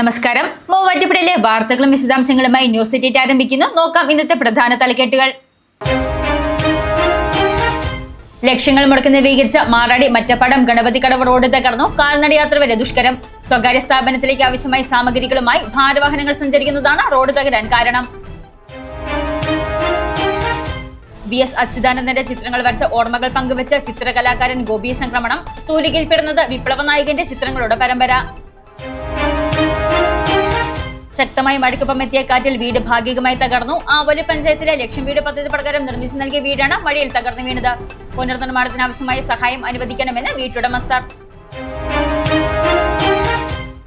നമസ്കാരം. മൂവാറ്റുപുഴയിലെ വാർത്തകളും വിശദാംശങ്ങളുമായി ന്യൂസ് എറ്റിറ്റ് ആരംഭിക്കുന്നു. നോക്കാം ഇന്നത്തെ പ്രധാന തലക്കെട്ടുകൾ. ലക്ഷ്യങ്ങൾ മുടക്കി നവീകരിച്ച മാറാടി മറ്റപ്പാടം കടവ് റോഡ് തകർന്നു. കാൽനടയാത്ര വരെ ദുഷ്കരം. സ്വകാര്യ സ്ഥാപനത്തിലേക്ക് ആവശ്യമായ സാമഗ്രികളുമായി ഭാരവാഹനങ്ങൾ സഞ്ചരിക്കുന്നതാണ് റോഡ് തകരാൻ കാരണം. വി എസ് അച്യുതാനന്ദന്റെ ചിത്രങ്ങൾ വരച്ച ഓർമ്മകൾ പങ്കുവച്ച ചിത്രകലാകാരൻ ഗോപി സംക്രമണം തൂലികയിൽ പിറന്നത് വിപ്ലവ നായകന്റെ ചിത്രങ്ങളുടെ പരമ്പര. ശക്തമായി മഴയ്ക്കൊപ്പം എത്തിയ കാറ്റിൽ വീട് ഭാഗികമായി തകർന്നു. ആവോലി പഞ്ചായത്തിലെ ലക്ഷം വീട് പദ്ധതി പ്രകാരം നിർമ്മിച്ചു നൽകിയ വീടാണ് മഴയിൽ തകർന്നു വീണത്. പുനർനിർമ്മാണത്തിന് ആവശ്യമായ സഹായം അനുവദിക്കണമെന്ന് വീട്ടുടമസ്ഥർ.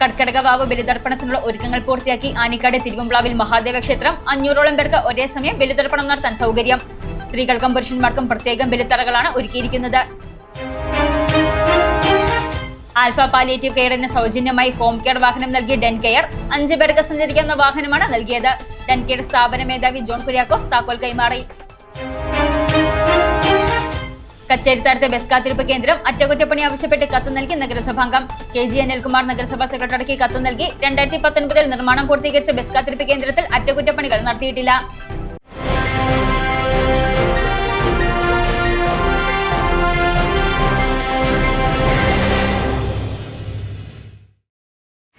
കർക്കടകവാവ് ബലിതർപ്പണത്തിനുള്ള ഒരുക്കങ്ങൾ പൂർത്തിയാക്കി ആനിക്കാട് തിരുവമ്പ്ലാവിൽ മഹാദേവ ക്ഷേത്രം. അഞ്ഞൂറോളം പേർക്ക് ഒരേ സമയം ബലിതർപ്പണം നടത്താൻ സൗകര്യം. സ്ത്രീകൾക്കും പുരുഷന്മാർക്കും പ്രത്യേകം ബലിത്തറകളാണ് ഒരുക്കിയിരിക്കുന്നത്. ആൽഫ പാലിയേറ്റീവ് കെയറിന് സൗജന്യമായി ഹോം കെയർ വാഹനം നൽകി ഡെൻ കെയർ. അഞ്ചു പേർക്ക് സഞ്ചരിക്കുന്ന വാഹനമാണ് നൽകിയത്. ഡെൻ കെയർ സ്ഥാപന മേധാവി ജോൺ കുര്യാക്കോസ് താക്കോൽ കൈമാറി. കച്ചേരിത്താരത്തെ ബസ് കാത്തിരിപ്പ് കേന്ദ്രം അറ്റകുറ്റപ്പണി ആവശ്യപ്പെട്ട് കത്ത് നൽകി നഗരസഭാംഗം. കെ ജി അനിൽകുമാർ നഗരസഭാ സെക്രട്ടറിക്ക് കത്ത് നൽകി. രണ്ടായിരത്തി പത്തൊൻപതിൽ നിർമ്മാണം പൂർത്തീകരിച്ച ബസ് കാത്തിരിപ്പ് കേന്ദ്രത്തിൽ അറ്റകുറ്റപ്പണികൾ നടത്തിയിട്ടില്ല.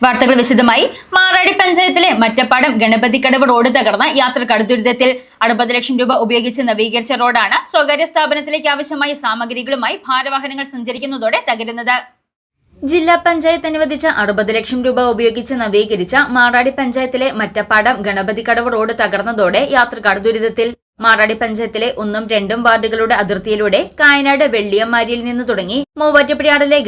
വാർത്തകൾ വിശദമായി. മാറാടി പഞ്ചായത്തിലെ മറ്റപ്പാടം ഗണപതിക്കടവ് റോഡ് തകർന്ന യാത്രക്കാട് ദുരിതത്തിൽ. അറുപത് ലക്ഷം രൂപ ഉപയോഗിച്ച് നവീകരിച്ച റോഡാണ് സ്വകാര്യ സ്ഥാപനത്തിലേക്ക് ആവശ്യമായ സാമഗ്രികളുമായി ഭാരവാഹനങ്ങൾ സഞ്ചരിക്കുന്നതോടെ തകരുന്നത്. ജില്ലാ പഞ്ചായത്ത് അനുവദിച്ച അറുപത് ലക്ഷം രൂപ ഉപയോഗിച്ച് നവീകരിച്ച മാറാടി പഞ്ചായത്തിലെ മറ്റപ്പാടം ഗണപതിക്കടവ് റോഡ് തകർന്നതോടെ യാത്രക്കാർ ദുരിതത്തിൽ. മാറാടി പഞ്ചായത്തിലെ ഒന്നും രണ്ടും വാർഡുകളുടെ അതിർത്തിയിലൂടെ കായനാട് വെള്ളിയമ്മാരിയിൽ നിന്ന് തുടങ്ങി മൂവാറ്റുപുഴയാടിലെ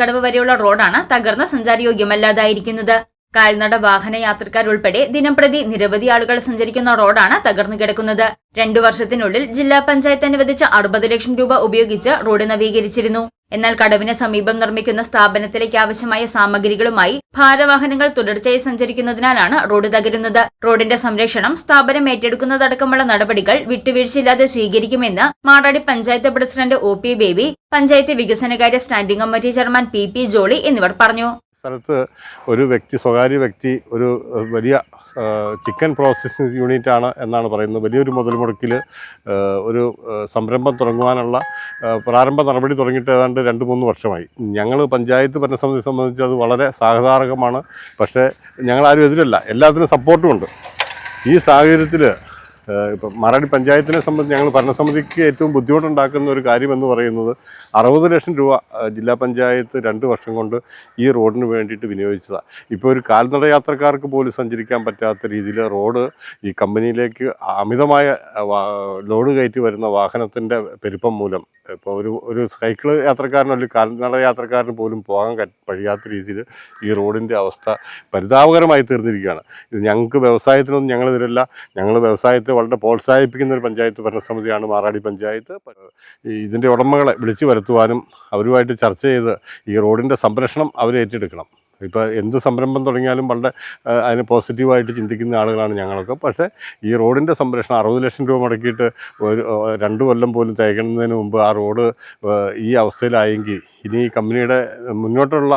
കടവ് വരെയുള്ള റോഡാണ് തകർന്ന സഞ്ചാരയോഗ്യമല്ലാതായിരിക്കുന്നത്. കാൽനട വാഹന യാത്രക്കാരുൾപ്പെടെ ദിനംപ്രതി നിരവധി ആളുകൾ സഞ്ചരിക്കുന്ന റോഡാണ് തകർന്നു കിടക്കുന്നത്. രണ്ടു വർഷത്തിനുള്ളിൽ ജില്ലാ പഞ്ചായത്ത് അനുവദിച്ച അറുപത് ലക്ഷം രൂപ ഉപയോഗിച്ച് റോഡ് നവീകരിച്ചിരുന്നു. എന്നാൽ കടവിന് സമീപം നിർമ്മിക്കുന്ന സ്ഥാപനത്തിലേക്ക് ആവശ്യമായ സാമഗ്രികളുമായി ഭാരവാഹനങ്ങൾ തുടർച്ചയായി സഞ്ചരിക്കുന്നതിനാലാണ് റോഡ് തകരുന്നത്. റോഡിന്റെ സംരക്ഷണം സ്ഥാപനം ഏറ്റെടുക്കുന്നതടക്കമുള്ള നടപടികൾ വിട്ടുവീഴ്ചയില്ലാതെ സ്വീകരിക്കുമെന്ന് Maradi panchayat president O P Baby panchayat വികസനകാര്യ standing committee chairman P P Jolly എന്നിവർ പറഞ്ഞു. സ്ഥലത്ത് ഒരു വ്യക്തി സ്വകാര്യ വ്യക്തി ഒരു വലിയ ചിക്കൻ പ്രോസസ്സിംഗ് യൂണിറ്റ് ആണ് എന്നാണ് പറയുന്നത്. വലിയൊരു മുതൽ മുടക്കിൽ ഒരു സംരംഭം തുടങ്ങുവാനുള്ള പ്രാരംഭ നടപടി തുടങ്ങിയിട്ട് ഏതാണ്ട് രണ്ട് മൂന്ന് വർഷമായി. ഞങ്ങൾ പഞ്ചായത്ത് ഭരണസമിതി സംബന്ധിച്ച് അത് വളരെ സാഹധാരകമാണ് പക്ഷേ ഞങ്ങളാരും എതിരല്ല. എല്ലാത്തിനും സപ്പോർട്ടും ഉണ്ട്. ഈ സാഹചര്യത്തിൽ ഇപ്പം മറാടി പഞ്ചായത്തിനെ സംബന്ധിച്ച് ഞങ്ങൾ ഭരണസമിതിക്ക് ഏറ്റവും ബുദ്ധിമുട്ടുണ്ടാക്കുന്ന ഒരു കാര്യമെന്ന് പറയുന്നത് അറുപത് ലക്ഷം രൂപ ജില്ലാ പഞ്ചായത്ത് രണ്ട് വർഷം കൊണ്ട് ഈ റോഡിന് വേണ്ടിയിട്ട് വിനിയോഗിച്ചതാണ് ഇപ്പോൾ ഒരു കാൽനട യാത്രക്കാർക്ക് പോലും സഞ്ചരിക്കാൻ പറ്റാത്ത രീതിയിൽ റോഡ് ഈ കമ്പനിയിലേക്ക് അമിതമായ ലോഡ് കയറ്റി വരുന്ന വാഹനത്തിന്റെ പെരുപ്പം മൂലം ഇപ്പോൾ ഒരു ഒരു സൈക്കിൾ യാത്രക്കാരനോ അല്ലെങ്കിൽ കാൽനട യാത്രക്കാരന് പോലും പോകാൻ കഴിയാത്ത രീതിയിൽ ഈ റോഡിന്റെ അവസ്ഥ പരിതാപകരമായി തീർന്നിരിക്കുകയാണ്. ഇത് ഞങ്ങൾക്ക് വ്യവസായത്തിനൊന്നും ഞങ്ങൾ ഇതിലല്ല. ഞങ്ങൾ വ്യവസായത്തെ വളരെ പ്രോത്സാഹിപ്പിക്കുന്ന ഒരു പഞ്ചായത്ത് ഭരണസമിതിയാണ് മാറാടി പഞ്ചായത്ത്. ഇതിന്റെ ഉടമകളെ വിളിച്ചു വരുത്തുവാനും അവരുമായിട്ട് ചർച്ച ചെയ്ത് ഈ റോഡിന്റെ സംരക്ഷണം അവർ ഏറ്റെടുക്കണം ഇപ്പോൾ എന്ത് സംരംഭം തുടങ്ങിയാലും വളരെ അതിന് പോസിറ്റീവായിട്ട് ചിന്തിക്കുന്ന ആളുകളാണ് ഞങ്ങളൊക്കെ. പക്ഷേ ഈ റോഡിന്റെ സംരക്ഷണം അറുപത് ലക്ഷം രൂപ മുടക്കിയിട്ട് ഒരു രണ്ട് കൊല്ലം പോലും തേക്കുന്നതിന് മുമ്പ് ആ റോഡ് ഈ അവസ്ഥയിലായെങ്കിൽ ഇനി ഈ കമ്പനിയുടെ മുന്നോട്ടുള്ള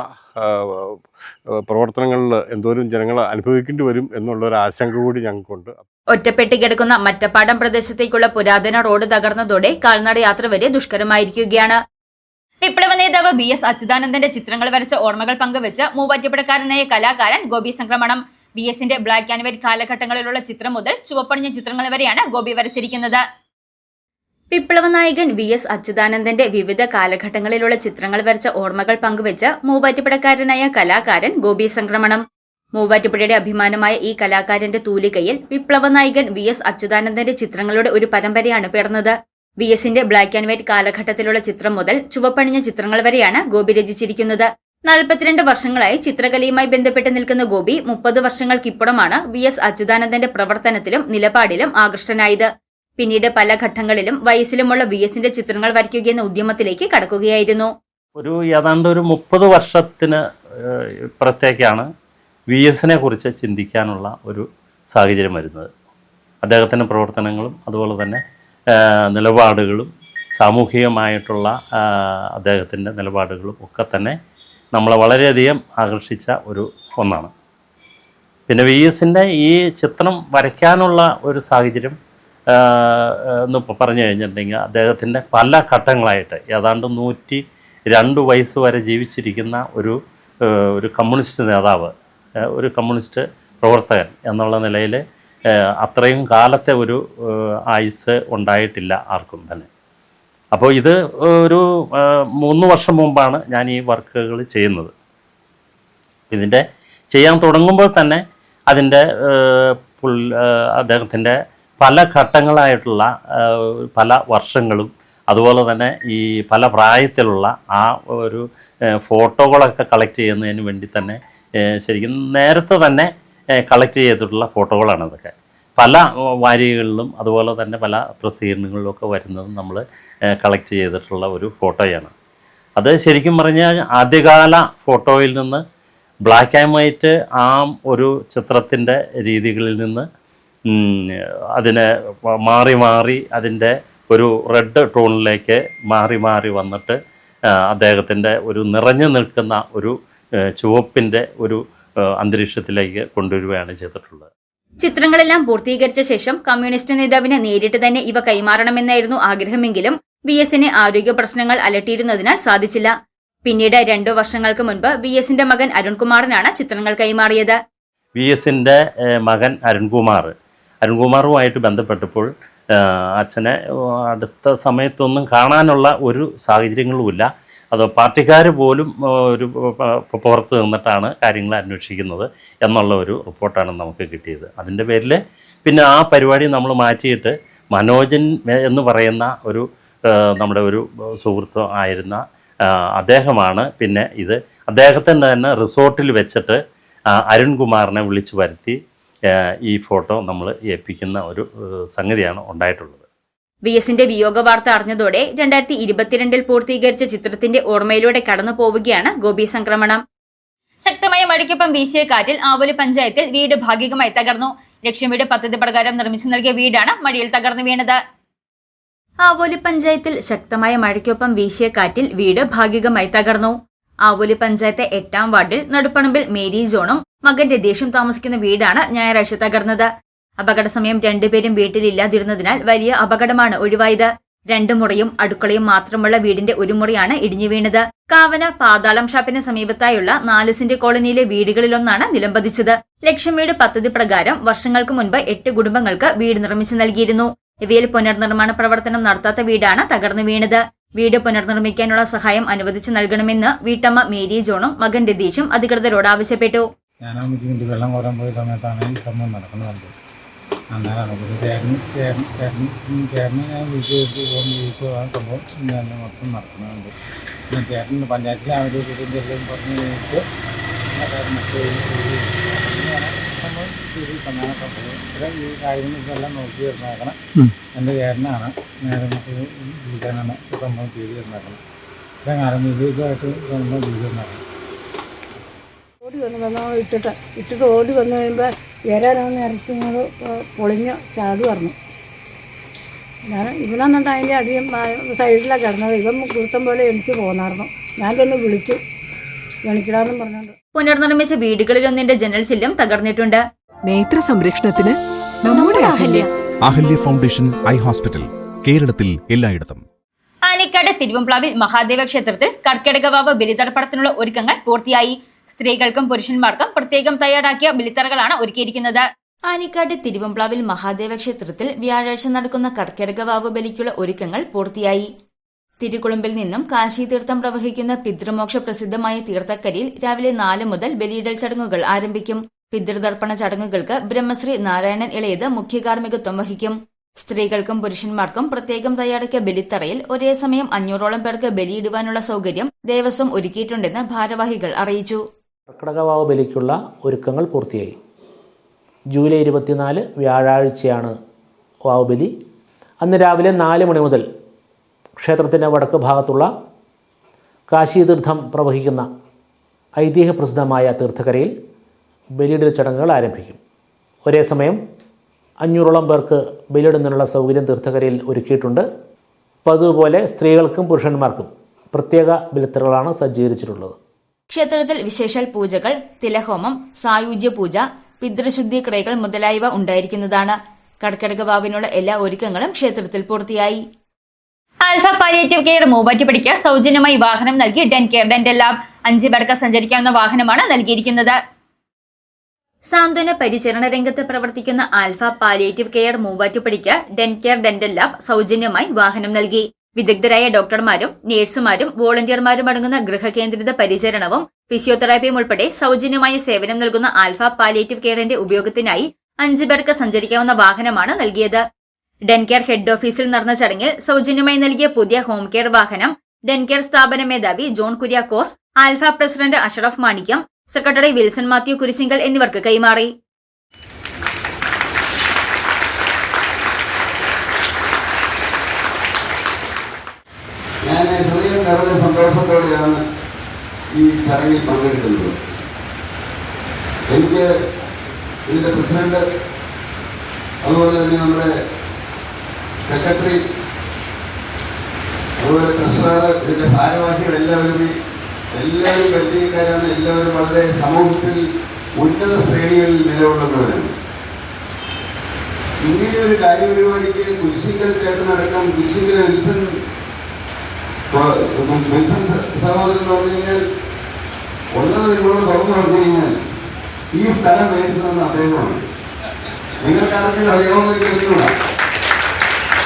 പ്രവർത്തനങ്ങളിൽ എന്തോരം ജനങ്ങൾ അനുഭവിക്കേണ്ടി വരും എന്നുള്ളൊരു ആശങ്ക കൂടി ഞങ്ങൾക്കുണ്ട്. ഒറ്റപ്പെട്ടി കിടക്കുന്ന മറ്റപ്പാടം പ്രദേശത്തേക്കുള്ള പുരാതന റോഡ് തകർന്നതോടെ കാൽനട യാത്ര വരെ ദുഷ്കരമായിരിക്കുകയാണ്. വിപ്ലവ നേതാവ് ബി എസ് അച്യുതാനന്ദന്റെ ചിത്രങ്ങൾ വരച്ച ഓർമ്മകൾ പങ്കുവെച്ച് മൂവാറ്റുപുഴക്കാരനായ കലാകാരൻ ഗോപി സംക്രമണം. ബി എസിന്റെ ബ്ലാക്ക് ആൻഡ് വൈറ്റ് കാലഘട്ടങ്ങളിലുള്ള ചിത്രം മുതൽ ചുവപ്പണിഞ്ഞ ചിത്രങ്ങൾ വരെയാണ് ഗോപി വരച്ചിരിക്കുന്നത്. വിപ്ലവ നായകൻ വി എസ് അച്യുതാനന്ദന്റെ വിവിധ കാലഘട്ടങ്ങളിലുള്ള ചിത്രങ്ങൾ വരച്ച ഓർമ്മകൾ പങ്കുവെച്ച് മൂവാറ്റുപുഴക്കാരനായ കലാകാരൻ ഗോപി സംക്രമണം. മൂവാറ്റുപുഴയുടെ അഭിമാനമായ ഈ കലാകാരന്റെ തൂലികയിൽ വിപ്ലവ നായകൻ വി എസ് അച്യുതാനന്ദന്റെ ചിത്രങ്ങളുടെ ഒരു പരമ്പരയാണ് പിറന്നത്. വി എസിന്റെ ബ്ലാക്ക് ആൻഡ് വൈറ്റ് കാലഘട്ടത്തിലുള്ള ചിത്രം മുതൽ ചുവപ്പണിഞ്ഞ ചിത്രങ്ങൾ വരെയാണ് ഗോപി രചിച്ചിരിക്കുന്നത്. നാൽപ്പത്തിരണ്ട് വർഷങ്ങളായി ചിത്രകലയുമായി ബന്ധപ്പെട്ട് നിൽക്കുന്ന ഗോപി മുപ്പത് വർഷങ്ങൾക്കിപ്പുറമാണ് വി എസ് അച്യുതാനന്ദന്റെ പ്രവർത്തനത്തിലും നിലപാടിലും ആകൃഷ്ടനായത്. പിന്നീട് പല ഘട്ടങ്ങളിലും വയസ്സിലുമുള്ള വി എസിന്റെ ചിത്രങ്ങൾ വരയ്ക്കുകയെന്ന ഉദ്യമത്തിലേക്ക് കടക്കുകയായിരുന്നു. ഒരു ഏതാണ്ട് ഒരു മുപ്പത് വർഷത്തിന് ഇപ്പുറത്തേക്കാണ് വി എസിനെ കുറിച്ച് ചിന്തിക്കാനുള്ള ഒരു സാഹചര്യം വരുന്നത്. അദ്ദേഹത്തിന്റെ പ്രവർത്തനങ്ങളും അതുപോലെ തന്നെ നിലപാടുകളും സാമൂഹികമായിട്ടുള്ള അദ്ദേഹത്തിന്റെ നിലപാടുകളും ഒക്കെ തന്നെ നമ്മളെ വളരെയധികം ആകർഷിച്ച ഒരു ഒന്നാണ്. പിന്നെ വി എസിന്റെ ഈ ചിത്രം വരയ്ക്കാനുള്ള ഒരു സാഹചര്യം എന്ന് പറഞ്ഞു കഴിഞ്ഞിട്ടുണ്ടെങ്കിൽ അദ്ദേഹത്തിന്റെ പല ഘട്ടങ്ങളായിട്ട് ഏതാണ്ട് നൂറ്റി രണ്ട് വയസ്സ് വരെ ജീവിച്ചിരിക്കുന്ന ഒരു ഒരു കമ്മ്യൂണിസ്റ്റ് നേതാവ് ഒരു കമ്മ്യൂണിസ്റ്റ് പ്രവർത്തകൻ എന്നുള്ള നിലയിൽ അത്രയും കാലത്തെ ഒരു ആയുസ് ഉണ്ടായിട്ടില്ല ആർക്കും തന്നെ. അപ്പോൾ ഇത് ഒരു മൂന്ന് വർഷം മുമ്പാണ് ഞാൻ ഈ വർക്കുകൾ ചെയ്യുന്നത്. ഇതിന്റെ ചെയ്യാൻ തുടങ്ങുമ്പോൾ തന്നെ അതിന്റെ അദ്ദേഹത്തിന്റെ പല ഘട്ടങ്ങളായിട്ടുള്ള പല വർഷങ്ങളും അതുപോലെ തന്നെ ഈ പല പ്രായത്തിലുള്ള ആ ഒരു ഫോട്ടോകളൊക്കെ കളക്ട് ചെയ്യുന്നതിന് വേണ്ടി തന്നെ ശരിക്കും നേരത്തെ തന്നെ കളക്ട് ചെയ്തിട്ടുള്ള ഫോട്ടോകളാണ് ഇതൊക്കെ. പല വാരികകളിലും അതുപോലെ തന്നെ പല പ്രസിദ്ധീകരണങ്ങളിലും ഒക്കെ വരുന്നത് നമ്മൾ കളക്ട് ചെയ്തിട്ടുള്ള ഒരു ഫോട്ടോയാണ്. അത് ശരിക്കും പറഞ്ഞാൽ ആദ്യകാല ഫോട്ടോയിൽ നിന്ന് ബ്ലാക്ക് ആൻഡ് വൈറ്റ് ആ ഒരു ചിത്രത്തിന്റെ രീതികളിൽ നിന്ന് അതിനെ മാറി മാറി അതിന്റെ ഒരു റെഡ് ടോണിലേക്ക് മാറി മാറി വന്നിട്ട് അദ്ദേഹത്തിന്റെ ഒരു നിറഞ്ഞു നിൽക്കുന്ന ഒരു ചുവപ്പിന്റെ ഒരു അന്തരീക്ഷത്തിലേക്ക് കൊണ്ടുവരികയാണ് ചെയ്തിട്ടുള്ളത്. ചിത്രങ്ങളെല്ലാം പൂർത്തീകരിച്ച ശേഷം കമ്മ്യൂണിസ്റ്റ് നേതാവിന് നേരിട്ട് തന്നെ ഇവ കൈമാറണമെന്നായിരുന്നു ആഗ്രഹമെങ്കിലും വി എസിന് ആരോഗ്യ പ്രശ്നങ്ങൾ അലട്ടിയിരുന്നതിനാൽ സാധിച്ചില്ല. പിന്നീട് രണ്ടു വർഷങ്ങൾക്ക് മുൻപ് വി എസിന്റെ മകൻ അരുൺകുമാറിനാണ് ചിത്രങ്ങൾ കൈമാറിയത്. വി എസിന്റെ മകൻ അരുൺകുമാർ. അരുൺകുമാറുമായിട്ട് ബന്ധപ്പെട്ടപ്പോൾ അച്ഛനെ അടുത്ത സമയത്തൊന്നും കാണാനുള്ള ഒരു സാഹചര്യങ്ങളുമില്ല അത് പാർട്ടിക്കാർ പോലും ഒരു പുറത്ത് നിന്നിട്ടാണ് കാര്യങ്ങൾ അന്വേഷിക്കുന്നത് എന്നുള്ള ഒരു റിപ്പോർട്ടാണ് നമുക്ക് കിട്ടിയത്. അതിന്റെ പേരിൽ പിന്നെ ആ പരിപാടി നമ്മൾ മാറ്റിയിട്ട് മനോജൻ എന്ന് പറയുന്ന ഒരു നമ്മുടെ ഒരു സുഹൃത്ത് ആയിരുന്ന അദ്ദേഹമാണ് പിന്നെ ഇത് അദ്ദേഹത്തിന്റെ തന്നെ റിസോർട്ടിൽ വെച്ചിട്ട് അരുൺകുമാറിനെ വിളിച്ചു വരുത്തി ഈ ഫോട്ടോ നമ്മൾ ഏൽപ്പിക്കുന്ന ഒരു സംഗതിയാണ് ഉണ്ടായിട്ടുള്ളത്. വി എസിന്റെ വിയോഗ വാർത്ത അറിഞ്ഞതോടെ രണ്ടായിരത്തി ഇരുപത്തിരണ്ടിൽ പൂർത്തീകരിച്ച ചിത്രത്തിന്റെ ഓർമ്മയിലൂടെ കടന്നു പോവുകയാണ് ഗോപി സംക്രമണം. ശക്തമായ മഴയ്ക്കൊപ്പം വീശിയ കാറ്റിൽ ആവോലി പഞ്ചായത്തിൽ വീട് ഭാഗികമായി തകർന്നു. ലക്ഷ്യം വീട് പദ്ധതി പ്രകാരം നിർമ്മിച്ചു നൽകിയ വീടാണ് മഴയിൽ തകർന്നു വീണത്. ആവോലി പഞ്ചായത്തിൽ ശക്തമായ മഴയ്ക്കൊപ്പം വീശിയ കാറ്റിൽ വീട് ഭാഗികമായി തകർന്നു. ആവോലി പഞ്ചായത്ത് എട്ടാം വാർഡിൽ നടുപ്പണമ്പിൽ മേരി ജോണും മകൻ രതീഷും താമസിക്കുന്ന വീടാണ് ഞായറാഴ്ച തകർന്നത്. അപകട സമയം രണ്ടുപേരും വീട്ടിലില്ലാതിരുന്നതിനാൽ വലിയ അപകടമാണ് ഒഴിവായത്. രണ്ടു മുറിയും അടുക്കളയും മാത്രമുള്ള വീടിന്റെ ഒരു മുറിയാണ് ഇടിഞ്ഞു വീണത്. കാവന പാതാളം ഷാപ്പിന് സമീപത്തായുള്ള നാല് സിന്റ് കോളനിയിലെ വീടുകളിലൊന്നാണ് നിലംപതിച്ചത്. ലക്ഷ്മിയുടെ പദ്ധതി പ്രകാരം വർഷങ്ങൾക്ക് മുൻപ് എട്ട് കുടുംബങ്ങൾക്ക് വീട് നിർമ്മിച്ചു നൽകിയിരുന്നു. ഇവയിൽ പുനർനിർമ്മാണ പ്രവർത്തനം നടത്താത്ത വീടാണ് തകർന്നു വീണത്. വീട് പുനർനിർമ്മിക്കാനുള്ള സഹായം അനുവദിച്ചു നൽകണമെന്ന് വീട്ടമ്മ മേരി ജോണും മകൻ രതീഷും അധികൃതരോട് ആവശ്യപ്പെട്ടു. ഇതിന്റെ വെള്ളം കോരാൻ പോയ സമയത്താണ് ഈ സംഭവം നടക്കുന്നത്. അന്നേരമാണ് ഒരു ചേട്ടൻ ചേട്ടൻ ചേട്ടൻ ചേട്ടനെ ഞാൻ വിളിച്ച് വിളിച്ചു ആ സംഭവം ഞാൻ മൊത്തം നടക്കുന്നുണ്ട്. പിന്നെ ചേട്ടൻ പഞ്ചായത്തിലെ അവർ കുടുംബെല്ലാം പറഞ്ഞ് കഴിഞ്ഞിട്ട് സംഭവം ചെയ്ത് തന്നാണ് സംഭവം. ഇവിടെ ഈ കാര്യങ്ങൾ നോക്കി വരുന്നേക്കണം എന്റെ ചേട്ടനാണ്. നേരെ വിളിക്കാനാണ് സംഭവം ചെയ്ത് തന്നേക്കണം ഇത്രയും കാലം ഇതുമായിട്ട് സംഭവം ചെയ്ത് ഓടി വന്ന് വന്ന് ഇട്ടിട്ട് ഇട്ടിട്ട് ഓടി വന്നു കഴിയുമ്പോൾ ഏരാനൊന്ന് ഇറച്ചി ഇങ്ങോട്ട് പൊളിഞ്ഞ് ചാടു പറഞ്ഞു ഞാൻ ഇവനെന്നുണ്ട് അതിന്റെ അധികം സൈഡിലാണ് കിടന്നത്. ഇവൻ കുരുത്തം പോലെ എണിച്ച് പോന്നായിരുന്നു. ഞാൻ തന്നെ വിളിച്ചു. എണിക്കിടാന്നും പറഞ്ഞുകൊണ്ട് പുനർനിർമ്മിച്ച വീടുകളിലൊന്നിന്റെ ജനൽ ചില്ലും തകർന്നിട്ടുണ്ട്. നേത്ര സംരക്ഷണത്തിന് നമ്മുടെ Ahalya. Ahalya. Foundation eye hospital കേരളത്തിൽ എല്ലായിടത്തും. ആനിക്കാട് തിരുവമ്പ്ലാവിൽ മഹാദേവ ക്ഷേത്രത്തിൽ കർക്കിടകവാവ് ബലിതർപ്പണത്തിനുള്ള ഒരുക്കങ്ങൾ പൂർത്തിയായി. സ്ത്രീകൾക്കും പുരുഷന്മാർക്കും പ്രത്യേകം തയ്യാറാക്കിയ ബലിത്തറകളാണ് ഒരുക്കിയിരിക്കുന്നത്. ആനിക്കാട് തിരുവമ്പ്ലാവിൽ മഹാദേവ ക്ഷേത്രത്തിൽ വ്യാഴാഴ്ച നടക്കുന്ന കർക്കിടകവാവ് ബലിക്കുള്ള ഒരുക്കങ്ങൾ പൂർത്തിയായി. തിരുക്കുളമ്പിൽ നിന്നും കാശി തീർത്ഥം പ്രവഹിക്കുന്ന പിതൃമോക്ഷ പ്രസിദ്ധമായ തീർത്ഥക്കരിയിൽ രാവിലെ നാല് മുതൽ ബലിയിടൽ ചടങ്ങുകൾ ആരംഭിക്കും. പിതൃതർപ്പണ ചടങ്ങുകൾക്ക് ബ്രഹ്മശ്രീ നാരായണൻ ഇളയത് മുഖ്യ കാർമ്മികത്വം വഹിക്കും. സ്ത്രീകൾക്കും പുരുഷന്മാർക്കും പ്രത്യേകം തയ്യാറാക്കിയ ബലിത്തറയിൽ ഒരേ സമയം അഞ്ഞൂറോളം പേർക്ക് ബലിയിടുവാനുള്ള സൗകര്യം ദേവസ്വം ഒരുക്കിയിട്ടുണ്ടെന്ന് ഭാരവാഹികൾ അറിയിച്ചു. കർക്കിടകവാവ് ബലിക്കുള്ള ഒരുക്കങ്ങൾ പൂർത്തിയായി. ജൂലൈ ഇരുപത്തിനാല് വ്യാഴാഴ്ചയാണ് വാവുബലി. അന്ന് രാവിലെ നാല് മണി മുതൽ ക്ഷേത്രത്തിന്റെ വടക്ക് ഭാഗത്തുള്ള കാശീതീർത്ഥം പ്രവഹിക്കുന്ന ഐതിഹ്യപ്രസിദ്ധമായ തീർത്ഥക്കരയിൽ ബലിയിടൽ ചടങ്ങുകൾ ആരംഭിക്കും. ഒരേ സമയം അഞ്ഞൂറോളം പേർക്ക് ബലിയിടുന്നതിനുള്ള സൗകര്യം തീർത്ഥക്കരയിൽ ഒരുക്കിയിട്ടുണ്ട്. പതിവുപോലെ സ്ത്രീകൾക്കും പുരുഷന്മാർക്കും പ്രത്യേക ബലിത്തറകളാണ് സജ്ജീകരിച്ചിട്ടുള്ളത്. ക്ഷേത്രത്തിൽ വിശേഷാൽ പൂജകൾ തിലഹോമം സായുജ്യ പൂജ പിതൃശുദ്ധി ക്രൈകൾ മുതലായവ ഉണ്ടായിരിക്കുന്നതാണ്. കടക്കടക വാവിനുള്ള എല്ലാ ഒരുക്കങ്ങളും ക്ഷേത്രത്തിൽ പൂർത്തിയായി. ആൽഫ പാലിയേറ്റീവ് കെയർ മൂവാറ്റുപടിക്ക് സൗജന്യമായി വാഹനം നൽകി ഡെൻ കെയർ ഡെന്റൽ ലാബ് അഞ്ച് പേർക്ക് സഞ്ചരിക്കാവുന്ന വാഹനമാണ് നൽകിയിരിക്കുന്നത്. സാന്ത്വന പരിചരണ രംഗത്ത് പ്രവർത്തിക്കുന്ന ആൽഫ പാലിയേറ്റീവ് കെയർ മൂവാറ്റുപടിക്ക് ഡെൻ കെയർ ഡെന്റൽ ലാബ് സൗജന്യമായി വാഹനം നൽകി. വിദഗ്ധരായ ഡോക്ടർമാരും നഴ്സുമാരും വോളണ്ടിയർമാരും അടങ്ങുന്ന ഗൃഹകേന്ദ്രിത പരിചരണവും ഫിസിയോതെറാപ്പിയും ഉൾപ്പെടെ സൗജന്യമായ സേവനം നൽകുന്ന ആൽഫ പാലിയേറ്റീവ് കെയറിന്റെ ഉപയോഗത്തിനായി അഞ്ചു പേർക്ക് സഞ്ചരിക്കാവുന്ന വാഹനമാണ് നൽകിയത്. ഡെൻ കെയർ ഹെഡ് ഓഫീസിൽ നടന്ന ചടങ്ങിൽ സൗജന്യമായി നൽകിയ പുതിയ ഹോം കെയർ വാഹനം ഡെൻ കെയർ സ്ഥാപന മേധാവി John Kuriakose Alpha president Ashraf Manikyam secretary Wilson Mathew Kurisinkal എന്നിവർക്ക് കൈമാറി. ഞാൻ ഹൃദയം നിറഞ്ഞ സന്തോഷത്തോടെയാണ് ഈ ചടങ്ങിൽ പങ്കെടുക്കുന്നത്. എനിക്ക് ഇതിന്റെ പ്രസിഡന്റ് അതുപോലെ തന്നെ നമ്മുടെ സെക്രട്ടറി അതുപോലെ ട്രഷറർ ഇതിന്റെ ഭാരവാഹികൾ എല്ലാവരും എല്ലാവരും വലിയക്കാരാണ് എല്ലാവരും വളരെ സമൂഹത്തിൽ ഉന്നത ശ്രേണികളിൽ നിലകൊള്ളുന്നവരാണ്. ഇങ്ങനെ ഒരു കാര്യപരിപാടിക്ക് കുരിശിക്കൽ ചേട്ടനടക്കം കുരിശിക്കൽ വിൽസൺ വിൽസൺ സ- സഹോദരൻ എന്ന് പറഞ്ഞു കഴിഞ്ഞാൽ ഉള്ളത് നിങ്ങളോട് തുറന്നു പറഞ്ഞു കഴിഞ്ഞാൽ ഈ സ്ഥലം മേടിച്ചു തന്ന അദ്ദേഹമാണ്. നിങ്ങൾക്ക് ആർക്കെങ്കിലും അറിയാമെന്ന് എനിക്ക് അറിഞ്ഞൂടാ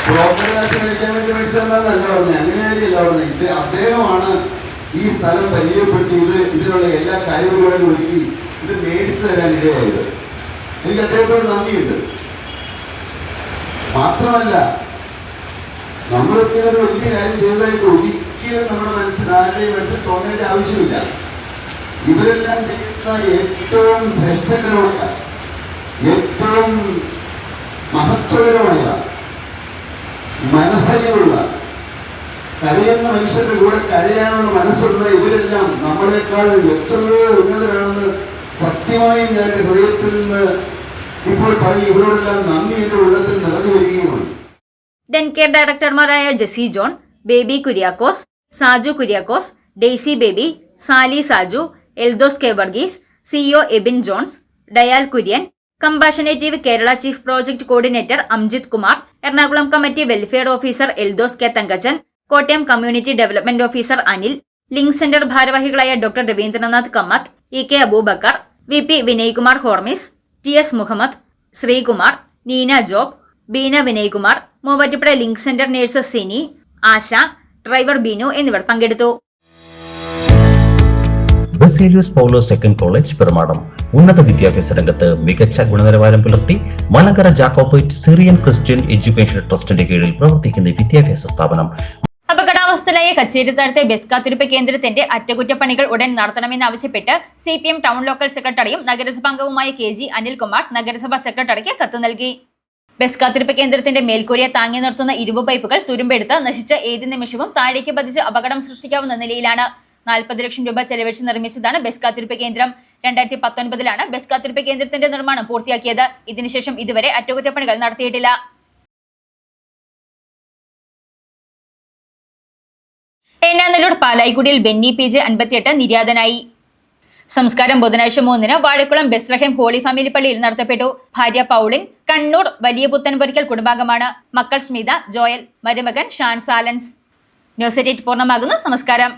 ബ്രോക്കർ കാശ് മേടിക്കാൻ വേണ്ടി മേടിച്ചതെന്നല്ല പറഞ്ഞത്. അങ്ങനെ കാര്യമല്ല പറഞ്ഞത്. ഇത് അദ്ദേഹമാണ് ഈ സ്ഥലം പരിചയപ്പെടുത്തി ഇത് ഇതിനുള്ള എല്ലാ കാര്യപരിപാടികളും ഒരുക്കി ഇത് മേടിച്ചു തരാൻ ഇടയായത്. എനിക്ക് അദ്ദേഹത്തോട് നന്ദിയുണ്ട്. മാത്രമല്ല നമ്മളൊക്കെ ഒരു വലിയ കാര്യം ചെയ്തതായിട്ട് ഒരിക്കലും നമ്മുടെ മനസ്സിൽ ആരുടെയും മനസ്സിൽ തോന്നേണ്ട ആവശ്യമില്ല. ഇവരെല്ലാം ചെയ്യുന്ന ഏറ്റവും ശ്രേഷ്ഠകരമായ ഏറ്റവും മഹത്വകരമായ മനസ്സരിവുള്ള കരയുന്ന മനുഷ്യരുടെ കൂടെ കരയാനുള്ള മനസ്സുള്ള ഇവരെല്ലാം നമ്മളെക്കാൾ എത്രയോ ഉന്നതരാണെന്ന് സത്യമായും ഞാൻ ഹൃദയത്തിൽ നിന്ന് ഇപ്പോൾ പറഞ്ഞ് ഇവരോടെല്ലാം നന്ദി എന്റെ ഉള്ളത്തിൽ നിറഞ്ഞു വരികയുമാണ്. Den care ഡയറക്ടർമാരായ Jessy John Baby Kuriakose Saju Kuriakose Daisy Baby Sally Saju Eldhose K Varghese CEO Abin Johns Dayal Kurian compassionate Kerala chief project coordinator Amjith Kumar Ernakulam committee welfare officer Eldhose K Thankachan Kottayam community development officer Anil link centre ഭാരവാഹികളായ doctor Ravindranath Kamath E K Aboobacker V P Vinaykumar Hormis T S Muhammad Sreekumar Neena Job Beena Vinaykumar Muvattupuzha link centre nurses Sini Asha driver Beenu എന്നിവർ പങ്കെടുത്തു. Baselios Paulo second college Perumadam. ഉന്നത വിദ്യാഭ്യാസ രംഗത്ത് മികച്ച ഗുണനിലവാരം പുലർത്തി Malankara Jacobite Syrian Christian education ട്രസ്റ്റിന്റെ കീഴിൽ പ്രവർത്തിക്കുന്ന വിദ്യാഭ്യാസ സ്ഥാപനം. അപകടാവസ്ഥയിലായ കച്ചേരിത്താഴത്തെ ബസ് കാത്തിരിപ്പ് കേന്ദ്രത്തിന്റെ അറ്റകുറ്റപ്പണികൾ ഉടൻ നടത്തണമെന്നാവശ്യപ്പെട്ട് C P M town local സെക്രട്ടറിയും നഗരസഭാംഗവുമായ കെ ജി അനിൽകുമാർ നഗരസഭാ സെക്രട്ടറിക്ക് കത്ത് നൽകി. ബസ് കാത്തിരിപ്പ് കേന്ദ്രത്തിന്റെ മേൽക്കൂരയെ താങ്ങി നിർത്തുന്ന ഇരുമ്പ് പൈപ്പുകൾ തുരുമ്പെടുത്ത് നശിച്ച ഏത് നിമിഷവും താഴേക്ക് പതിച്ച് അപകടം സൃഷ്ടിക്കാവുന്ന നിലയിലാണ്. നാൽപ്പത് ലക്ഷം രൂപ ചെലവഴിച്ച് നിർമ്മിച്ചതാണ് ബസ് കാത്തിരിപ്പ് കേന്ദ്രം. രണ്ടായിരത്തി പത്തൊൻപതിലാണ് ബസ് കാത്തിരിപ്പ് കേന്ദ്രത്തിന്റെ നിർമ്മാണം പൂർത്തിയാക്കിയത്. ഇതിനുശേഷം ഇതുവരെ അറ്റകുറ്റപ്പണികൾ നടത്തിയിട്ടില്ല. ഏനാനല്ലൂർ പാലായിക്കുടിയിൽ ബെന്നി പി ജെ അൻപത്തിയെട്ട് നിര്യാതനായി. സംസ്കാരം ബുധനാഴ്ച മൂന്നിന് വാഴക്കുളം ബെസ്രഹേം ഹോളി ഫാമിലി പള്ളിയിൽ നടത്തപ്പെട്ടു. ഭാര്യ പൗളിൻ കണ്ണൂർ വലിയ പുത്തൻപൊരിക്കൽ കുടുംബാംഗമാണ് മക്കൾ സ്മിത ജോയൽ മരുമകൻ ഷാൻ സാലൻസ് ന്യൂസ് എയ്റ്റ് പൂർണമാകുന്നു. നമസ്കാരം.